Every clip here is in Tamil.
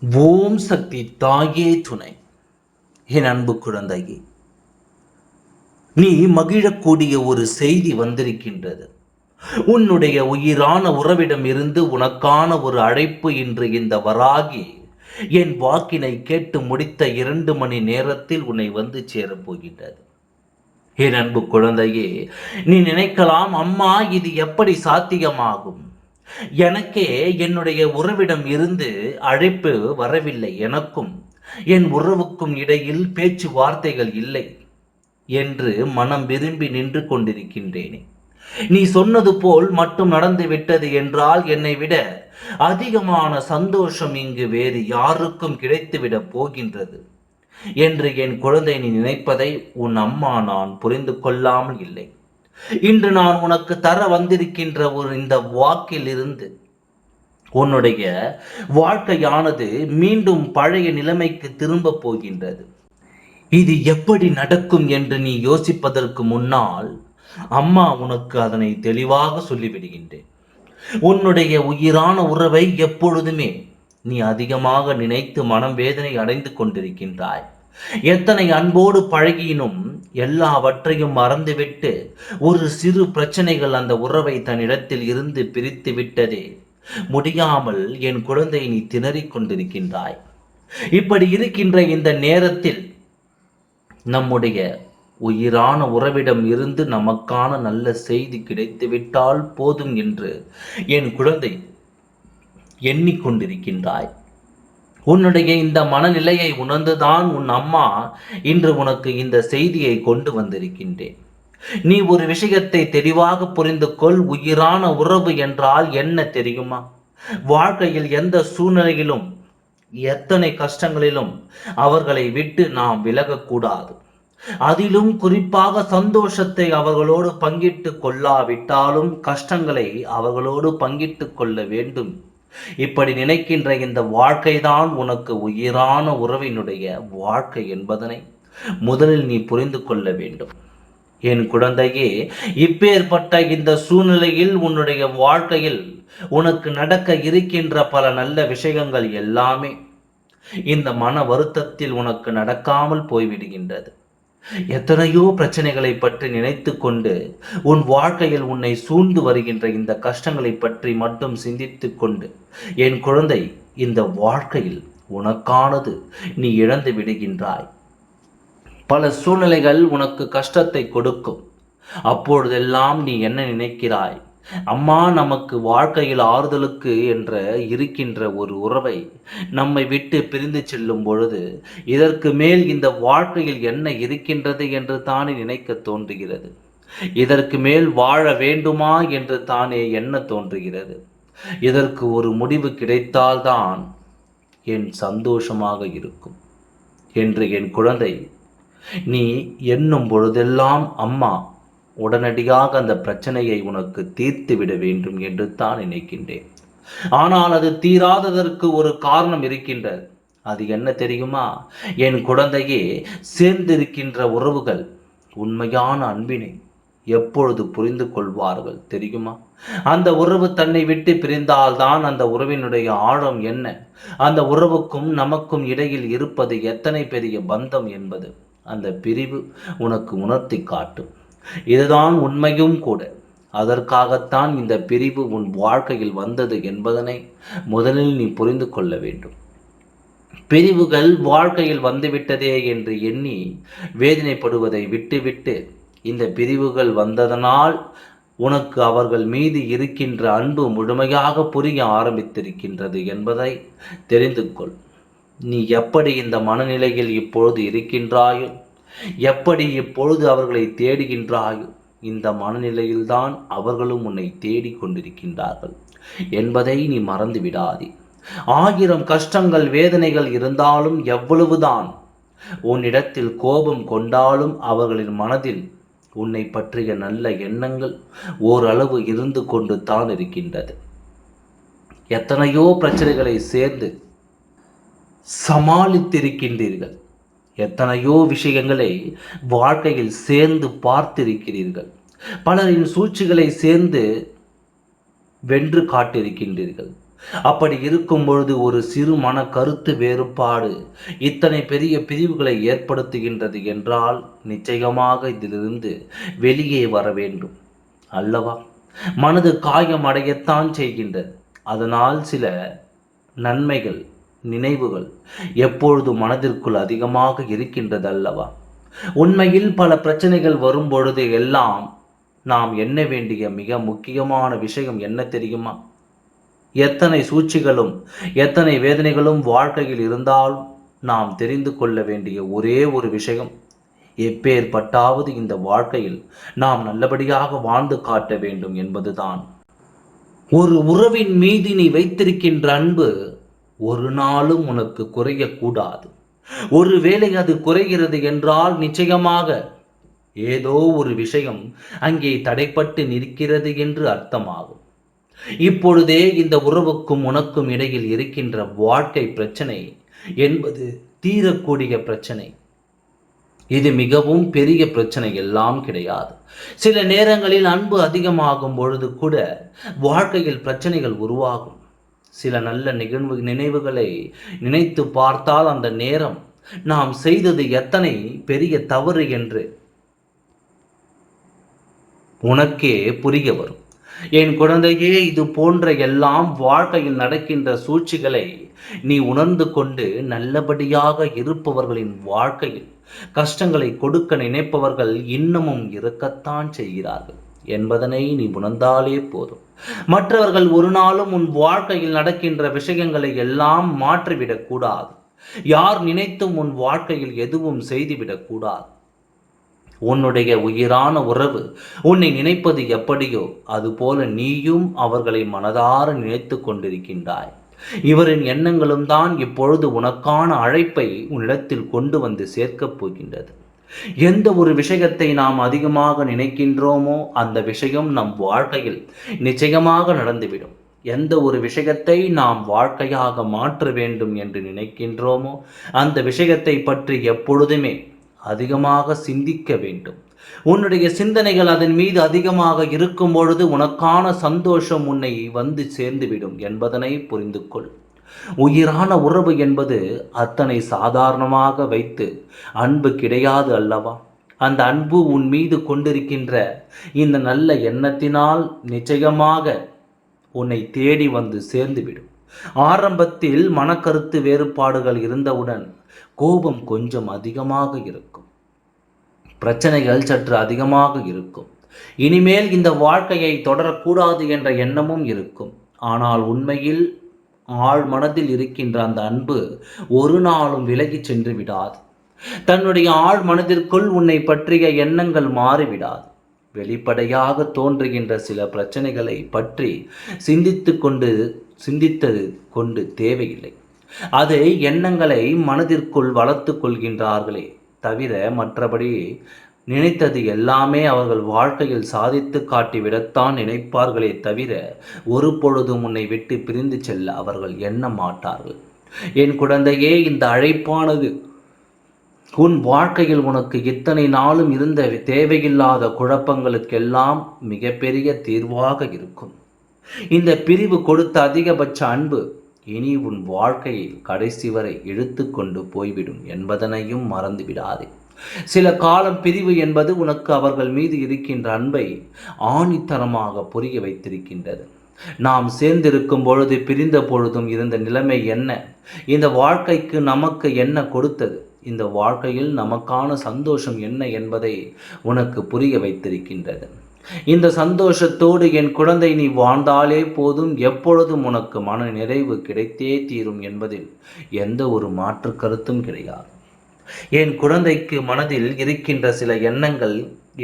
ஓம் சக்தி தாயே துணை. என் அன்பு குழந்தையே நீ மகிழக்கூடிய ஒரு செய்தி வந்திருக்கின்றது. உன்னுடைய உயிரான உறவிடம் இருந்து உனக்கான ஒரு அழைப்பு இன்று இந்த வராகி என் வாக்கினை கேட்டு முடித்த இரண்டு மணி நேரத்தில் உன்னை வந்து சேரப் போகின்றது. என் அன்பு குழந்தையே நீ நினைக்கலாம் அம்மா இது எப்படி சாத்தியமாகும்? எனக்கே என்னுடைய உறவிடம் இருந்து அழைப்பு வரவில்லை எனக்கும். என் உறவுக்கும் இடையில் பேச்சுவார்த்தைகள் இல்லை என்று மனம் விரும்பி நின்று கொண்டிருக்கின்றேனே. நீ சொன்னது போல் மட்டும் நடந்து விட்டது என்றால் என்னை விட அதிகமான சந்தோஷம் இங்கு வேறு யாருக்கும் கிடைத்துவிடப் போகின்றது என்று என் குழந்தை நீ நினைப்பதை உன் அம்மா நான் புரிந்து கொள்ளாமல் இல்லை. இன்று நான் உனக்கு தர வந்திருக்கின்ற ஒரு இந்த வாக்கில் இருந்து உன்னுடைய வாழ்க்கையானது மீண்டும் பழைய நிலைமைக்கு திரும்ப போகின்றது. இது எப்படி நடக்கும் என்று நீ யோசிப்பதற்கு முன்னால் அம்மா உனக்கு அதனை தெளிவாக சொல்லிவிடுகின்றேன். உன்னுடைய உயிரான உறவை எப்பொழுதுமே நீ அதிகமாக நினைத்து மனம் வேதனை அடைந்து கொண்டிருக்கின்றாய். எத்தனை அன்போடு பழகியினும் எல்லாவற்றையும் மறந்துவிட்டு ஒரு சிறு பிரச்சனைகள் அந்த உறவை தன்னிடத்தில் இருந்து பிரித்து விட்டதே. முடியாமல் என் குழந்தை நீ திணறிக் கொண்டிருக்கின்றாய். இப்படி இருக்கின்ற இந்த நேரத்தில் நம்முடைய உயிரான உறவிடம் இருந்து நமக்கான நல்ல செய்தி கிடைத்துவிட்டால் போதும் என்று என் குழந்தை எண்ணிக்கொண்டிருக்கின்றாய். உன்னுடைய இந்த மனநிலையை உணர்ந்துதான் உன் அம்மா இன்று உனக்கு இந்த செய்தியை கொண்டு வந்திருக்கின்றேன். நீ ஒரு விஷயத்தை தெளிவாக புரிந்து கொள் உயிரான உறவு என்றால் என்ன தெரியுமா? வாழ்க்கையில் எந்த சூழ்நிலையிலும் எத்தனை கஷ்டங்களிலும் அவர்களை விட்டு நாம் விலகக்கூடாது. அதிலும் குறிப்பாக சந்தோஷத்தை அவர்களோடு பங்கிட்டு கொள்ளாவிட்டாலும் கஷ்டங்களை அவர்களோடு பங்கிட்டு கொள்ள வேண்டும். இப்படி நினைக்கின்ற இந்த வாழ்க்கைதான் உனக்கு உயிரான உறவினுடைய வாழ்க்கை என்பதனை முதலில் நீ புரிந்து கொள்ள வேண்டும். என் குழந்தையே இப்பேற்பட்ட இந்த சூழ்நிலையில் உன்னுடைய வாழ்க்கையில் உனக்கு நடக்க இருக்கின்ற பல நல்ல விஷயங்கள் எல்லாமே இந்த மன வருத்தத்தில் உனக்கு நடக்காமல் போய்விடுகின்றது. எத்தனையோ பிரச்சனைகளை பற்றி நினைத்து கொண்டு உன் வாழ்க்கையில் உன்னை சூழ்ந்து வருகின்ற இந்த கஷ்டங்களை பற்றி மட்டும் சிந்தித்து கொண்டு என் குழந்தை இந்த வாழ்க்கையில் உனக்கானது நீ இழந்து விடுகின்றாய். பல சூழ்நிலைகள் உனக்கு கஷ்டத்தை கொடுக்கும். அப்பொழுதெல்லாம் நீ என்ன நினைக்கிறாய்? அம்மா நமக்கு வாழ்க்கையில் ஆறுதலுக்கு என்ற இருக்கின்ற ஒரு உறவை நம்மை விட்டு பிரிந்து செல்லும் பொழுது இதற்கு மேல் இந்த வாழ்க்கையில் என்ன இருக்கின்றது என்று தானே நினைக்க தோன்றுகிறது. இதற்கு மேல் வாழ வேண்டுமா என்று தானே என்ன தோன்றுகிறது. இதற்கு ஒரு முடிவு கிடைத்தால்தான் என் சந்தோஷமாக இருக்கும். என்று என் குழந்தை நீ எண்ணும் பொழுதெல்லாம் அம்மா உடனடியாக அந்த பிரச்சனையை உனக்கு தீர்த்து விட வேண்டும் என்று தான் நினைக்கின்றேன். ஆனால் அது தீராததற்கு ஒரு காரணம் இருக்கின்றது. அது என்ன தெரியுமா? என் குழந்தையே சேர்ந்திருக்கின்ற உறவுகள் உண்மையான அன்பினை எப்பொழுது புரிந்து கொள்வார்கள் தெரியுமா? அந்த உறவு தன்னை விட்டு பிரிந்தால்தான் அந்த உறவினுடைய ஆழம் என்ன? அந்த உறவுக்கும் நமக்கும் இடையில் இருப்பது எத்தனை பெரிய பந்தம் என்பது அந்த பிரிவு உனக்கு உணர்த்தி காட்டும். இதுதான் உண்மையும் கூட. அதற்காகத்தான் இந்த பிரிவு உன் வாழ்க்கையில் வந்தது என்பதனை முதலில் நீ புரிந்து கொள்ள வேண்டும். பிரிவுகள் வாழ்க்கையில் வந்துவிட்டதே என்று எண்ணி வேதனைப்படுவதை விட்டுவிட்டு இந்த பிரிவுகள் வந்ததனால் உனக்கு அவர்கள் மீது இருக்கின்ற அன்பு முழுமையாக புரிய ஆரம்பித்திருக்கின்றது என்பதை தெரிந்து கொள். நீ எப்படி இந்த மனநிலையில் இப்பொழுது இருக்கின்றாயோ எப்படி இப்பொழுது அவர்களை தேடுகின்றாயோ இந்த மனநிலையில்தான் அவர்களும் உன்னை தேடிக் கொண்டிருக்கின்றார்கள். என்பதை நீ மறந்து விடாதே. ஆயிரம் கஷ்டங்கள் வேதனைகள் இருந்தாலும் எவ்வளவுதான் உன்னிடத்தில் கோபம் கொண்டாலும் அவர்களின் மனதில் உன்னை பற்றிய நல்ல எண்ணங்கள் ஓரளவு இருந்து கொண்டு தான் இருக்கின்றது. எத்தனையோ பிரச்சனைகளை சேர்ந்து சமாளித்திருக்கின்றீர்கள். எத்தனையோ விஷயங்களை வாழ்க்கையில் சேர்ந்து பார்த்திருக்கிறீர்கள். பலரின் சூழ்ச்சிகளை சேர்ந்து வென்று காட்டியிருக்கின்றீர்கள். அப்படி இருக்கும் பொழுது ஒரு சிறு மன கருத்து வேறுபாடு இத்தனை பெரிய பிரிவுகளை ஏற்படுத்துகின்றது என்றால் நிச்சயமாக இதிலிருந்து வெளியே வர வேண்டும். அல்லவா? மனது காயம் அடையத்தான் செய்கின்றது. அதனால் சில நன்மைகள் நினைவுகள் எப்பொழுது மனதிற்குள் அதிகமாக இருக்கின்றது அல்லவா உண்மையில் பல பிரச்சனைகள் வரும்பொழுது எல்லாம் நாம் எண்ண வேண்டிய மிக முக்கியமான விஷயம் என்ன தெரியுமா? எத்தனை சூழ்ச்சிகளும் எத்தனை வேதனைகளும் வாழ்க்கையில் இருந்தாலும் நாம் தெரிந்து கொள்ள வேண்டிய ஒரே ஒரு விஷயம் எப்பேற்பட்டாவது இந்த வாழ்க்கையில் நாம் நல்லபடியாக வாழ்ந்து காட்ட வேண்டும் என்பதுதான். ஒரு உறவின் மீது நீ வைத்திருக்கின்ற அன்பு ஒரு நாளும் உனக்கு குறையக்கூடாது. ஒருவேளை அது குறைகிறது என்றால் நிச்சயமாக ஏதோ ஒரு விஷயம் அங்கே தடைப்பட்டு நிற்கிறது என்று அர்த்தமாகும். இப்பொழுதே இந்த உறவுக்கும் உனக்கும் இடையில் இருக்கின்ற வாழ்க்கை பிரச்சனை என்பது தீரக்கூடிய பிரச்சனை. இது மிகவும் பெரிய பிரச்சனை எல்லாம் கிடையாது. சில நேரங்களில் அன்பு அதிகமாகும் பொழுது கூட வாழ்க்கையில் பிரச்சனைகள் உருவாகும். சில நல்ல நிகழ்வு நினைவுகளை நினைத்து பார்த்தால் அந்த நேரம் நாம் செய்தது எத்தனை பெரிய தவறு என்று உனக்கே புரிய வரும். என் குழந்தையே இது போன்ற எல்லாம் வாழ்க்கையில் நடக்கின்ற சூழ்ச்சிகளை நீ உணர்ந்து கொண்டு நல்லபடியாக இருப்பவர்களின் வாழ்க்கையில் கஷ்டங்களை கொடுக்க நினைப்பவர்கள் இன்னமும் இருக்கத்தான் செய்கிறார்கள். என்பதனை நீ உணர்ந்தாலே போதும். மற்றவர்கள் ஒரு நாளும் உன் வாழ்க்கையில் நடக்கின்ற விஷயங்களை எல்லாம் மாற்றிவிடக் கூடாது. யார் நினைத்தும் உன் வாழ்க்கையில் எதுவும் செய்துவிடக் கூடாது. உன்னுடைய உயிரான உறவு உன்னை நினைப்பது எப்படியோ அதுபோல நீயும் அவர்களை மனதார நினைத்து கொண்டிருக்கின்றாய். இவரின் எண்ணங்களும் தான் இப்பொழுது உனக்கான அழைப்பை உன்னிடத்தில் கொண்டு வந்து சேர்க்கப் போகின்றது. எந்த ஒரு விஷயத்தை நாம் அதிகமாக நினைக்கின்றோமோ அந்த விஷயம் நம் வாழ்க்கையில் நிச்சயமாக நடந்துவிடும். எந்த ஒரு விஷயத்தை நாம் வாழ்க்கையாக மாற்ற வேண்டும் என்று நினைக்கின்றோமோ அந்த விஷயத்தை பற்றி எப்பொழுதுமே அதிகமாக சிந்திக்க வேண்டும். உன்னுடைய சிந்தனைகள் அதன் மீது அதிகமாக இருக்கும் பொழுது உனக்கான சந்தோஷம் உன்னை வந்து சேர்ந்துவிடும் என்பதனை புரிந்து கொள் உயிரான உறவு என்பது அத்தனை சாதாரணமாக வைத்து அன்பு கிடையாது அல்லவா? அந்த அன்பு உன் மீது கொண்டிருக்கின்ற இந்த நல்ல எண்ணத்தினால் நிச்சயமாக உன்னை தேடி வந்து சேர்ந்துவிடும். ஆரம்பத்தில் மனக்கருத்து வேறுபாடுகள் இருந்தவுடன் கோபம் கொஞ்சம் அதிகமாக இருக்கும். பிரச்சனைகள் சற்று அதிகமாக இருக்கும். இனிமேல் இந்த வாழ்க்கையை தொடரக்கூடாது என்ற எண்ணமும் இருக்கும். ஆனால் உண்மையில் ஆழ் மனதில் இருக்கின்ற அந்த அன்பு ஒரு நாளும் விலகி சென்று விடாது. தன்னுடைய ஆழ் மனதிற்குள் உன்னை பற்றிய எண்ணங்கள் மாறிவிடாது. வெளிப்படையாக தோன்றுகின்ற சில பிரச்சனைகளை பற்றி சிந்தித்து கொண்டு சிந்தித்தது கொண்டு தேவையில்லை. அது எண்ணங்களை மனதிற்குள் வளர்த்து கொள்கின்றார்களே தவிர மற்றபடி நினைத்தது எல்லாமே அவர்கள் வாழ்க்கையில் சாதித்து காட்டிவிடத்தான் நினைப்பார்களே தவிர ஒரு பொழுதும் உன்னை விட்டு பிரிந்து செல்ல அவர்கள் எண்ண மாட்டார்கள். என் குழந்தையே இந்த அழைப்பானது உன் வாழ்க்கையில் உனக்கு இத்தனை நாளும் இருந்த தேவையில்லாத குழப்பங்களுக்கெல்லாம் மிகப்பெரிய தீர்வாக இருக்கும். இந்த பிரிவு கொடுத்த அதிகபட்ச அன்பு இனி உன் வாழ்க்கையில் கடைசி வரை இழுத்து கொண்டு போய்விடும் என்பதனையும் மறந்துவிடாதே. சில காலம் பிரிவு என்பது உனக்கு அவர்கள் மீது இருக்கின்ற அன்பை ஆணித்தனமாக புரிய வைத்திருக்கின்றது. நாம் சேர்ந்திருக்கும் பொழுது பிரிந்த பொழுதும் இருந்த நிலைமை என்ன? இந்த வாழ்க்கைக்கு நமக்கு என்ன கொடுத்தது? இந்த வாழ்க்கையில் நமக்கான சந்தோஷம் என்ன என்பதை உனக்கு புரிய வைத்திருக்கின்றது. இந்த சந்தோஷத்தோடு என் குழந்தை நீ வாழ்ந்தாலே போதும் எப்பொழுதும் உனக்கு மன நிறைவு கிடைத்தே தீரும் என்பதில் எந்த ஒரு மாற்று கருத்தும் கிடையாது. என் குழந்தைக்கு மனதில் இருக்கின்ற சில எண்ணங்கள்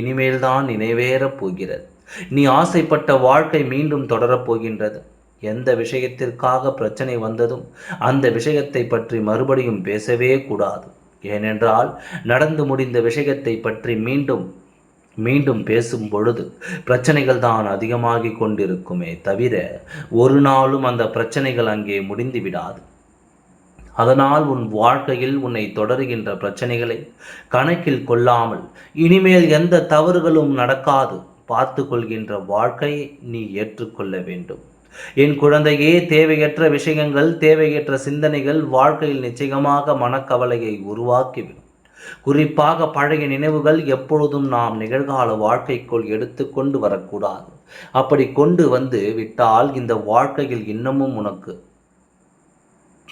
இனிமேல்தான் நினைவேறப் போகிறது. நீ ஆசைப்பட்ட வாழ்க்கை மீண்டும் தொடரப் போகின்றது. எந்த விஷயத்திற்காக பிரச்சனை வந்ததும் அந்த விஷயத்தை பற்றி மறுபடியும் பேசவே கூடாது. ஏனென்றால் நடந்து முடிந்த விஷயத்தை பற்றி மீண்டும் மீண்டும் பேசும் பொழுது பிரச்சனைகள் தான் அதிகமாகி கொண்டிருக்குமே தவிர ஒரு நாளும் அந்த பிரச்சனைகள் அங்கே முடிந்து விடாது. அதனால் உன் வாழ்க்கையில் உன்னை தொடருகின்ற பிரச்சனைகளை கணக்கில் கொள்ளாமல் இனிமேல் எந்த தவறுகளும் நடக்காது பார்த்து கொள்கின்ற வாழ்க்கையை நீ ஏற்றுக்கொள்ள வேண்டும். என் குழந்தையே தேவையற்ற விஷயங்கள் தேவையற்ற சிந்தனைகள் வாழ்க்கையில் நிச்சயமாக மனக்கவலையை உருவாக்கிவிடும். குறிப்பாக பழைய நினைவுகள் எப்பொழுதும் நாம் நிகழ்கால வாழ்க்கைக்குள் எடுத்து கொண்டு வரக்கூடாது. அப்படி கொண்டு வந்து விட்டால் இந்த வாழ்க்கையில் இன்னமும் உனக்கு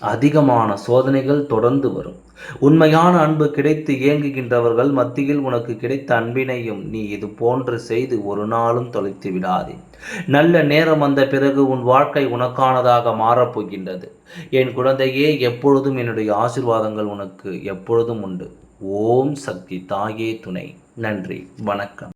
அதிகமான சோதனைகள் தொடர்ந்து வரும். உண்மையான அன்பு கிடைத்து இயங்குகின்றவர்கள் மத்தியில் உனக்கு கிடைத்த அன்பினையும் நீ இது போன்று செய்து ஒரு நாளும் தொலைத்து விடாதே. நல்ல நேரம் வந்த பிறகு உன் வாழ்க்கை உனக்கானதாக மாறப்போகின்றது. என் குழந்தையே எப்பொழுதும் என்னுடைய ஆசிர்வாதங்கள் உனக்கு எப்பொழுதும் உண்டு. ஓம் சக்தி தாயே துணை. நன்றி. வணக்கம்.